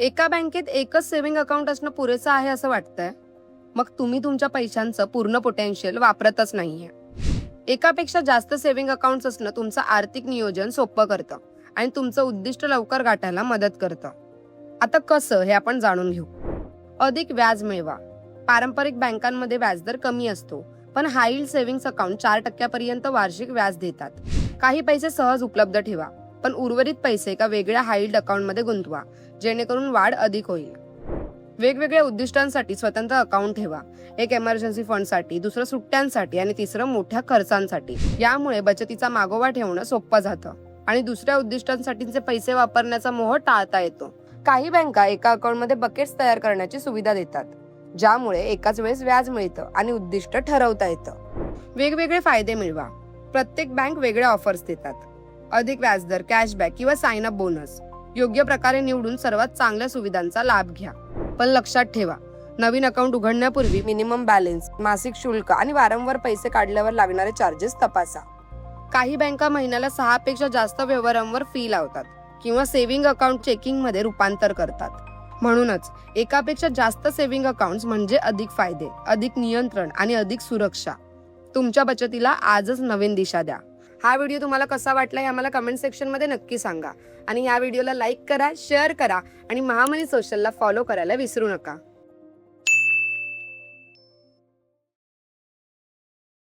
एका बँकेत एकच सेव्हिंग अकाउंट असणं पुरेसं आहे असं वाटतंय. मग तुम्ही तुमच्या पैशांचं पूर्ण पोटेन्शियल वापरतच नाहीये. एकापेक्षा जास्त सेव्हिंग अकाउंट असणं तुमचं आर्थिक नियोजन सोपं करतं आणि तुमचं उद्दिष्ट लवकर गाठायला मदत करतं. आता कसं हे आपण जाणून घेऊ. अधिक व्याज मिळवा. पारंपरिक बँकांमध्ये व्याजदर कमी असतो पण हाय सेव्हिंग्स अकाउंट चार टक्क्यापर्यंत वार्षिक व्याज देतात. काही पैसे सहज उपलब्ध ठेवा. पण उर्वरित पैसे एका वेगळ्या हाईल्ड अकाउंटमध्ये गुंतवा जेणेकरून वाढ अधिक होईल. वेगवेगळ्या उद्दिष्टांसाठी स्वतंत्र अकाउंट ठेवा. एक एमर्जन्सी फंडसाठी दुसरं सुट्ट्यांसाठी आणि तिसरं मोठ्या खर्चांसाठी. यामुळे बचतीचा मागोवा ठेवणं सोपं जातं आणि दुसऱ्या उद्दिष्टांसाठीचे पैसे वापरण्याचा मोह टाळता येतो. काही बँका एका अकाउंटमध्ये बकेट्स तयार करण्याची सुविधा देतात ज्यामुळे एकाच वेळेस व्याज मिळतं आणि उद्दिष्ट ठरवता येतं. वेगवेगळे फायदे मिळवा. प्रत्येक बँक वेगळ्या ऑफर्स देतात. अधिक व्याजदर कॅशबॅक किंवा साइन अप बोनस योग्य प्रकारे निवडून सर्वात चांगल्या सुविधांचा लाभ घ्या. पण लक्षात ठेवा नवीन अकाउंट उघडण्यापूर्वी मिनिमम बॅलन्स मासिक शुल्क आणि वारंवार पैसे काढल्यावर लागणारे चार्जेस तपासा. काही बँका महिन्याला सहा पेक्षा जास्त व्यवहारांवर फी लावतात किंवा सेव्हिंग अकाउंट चेकिंगमध्ये रूपांतर करतात. म्हणूनच एकापेक्षा जास्त सेव्हिंग अकाउंट म्हणजे अधिक फायदे अधिक नियंत्रण आणि अधिक सुरक्षा. तुमच्या बचतीला आजच नवीन दिशा द्या. हा व्हिडिओ तुम्हाला कसा वाटला हे आम्हाला कमेंट सेक्शनमध्ये नक्की सांगा. आणि या व्हिडिओला लाईक करा शेअर करा आणि महामनी सोशलला फॉलो करायला विसरू नका.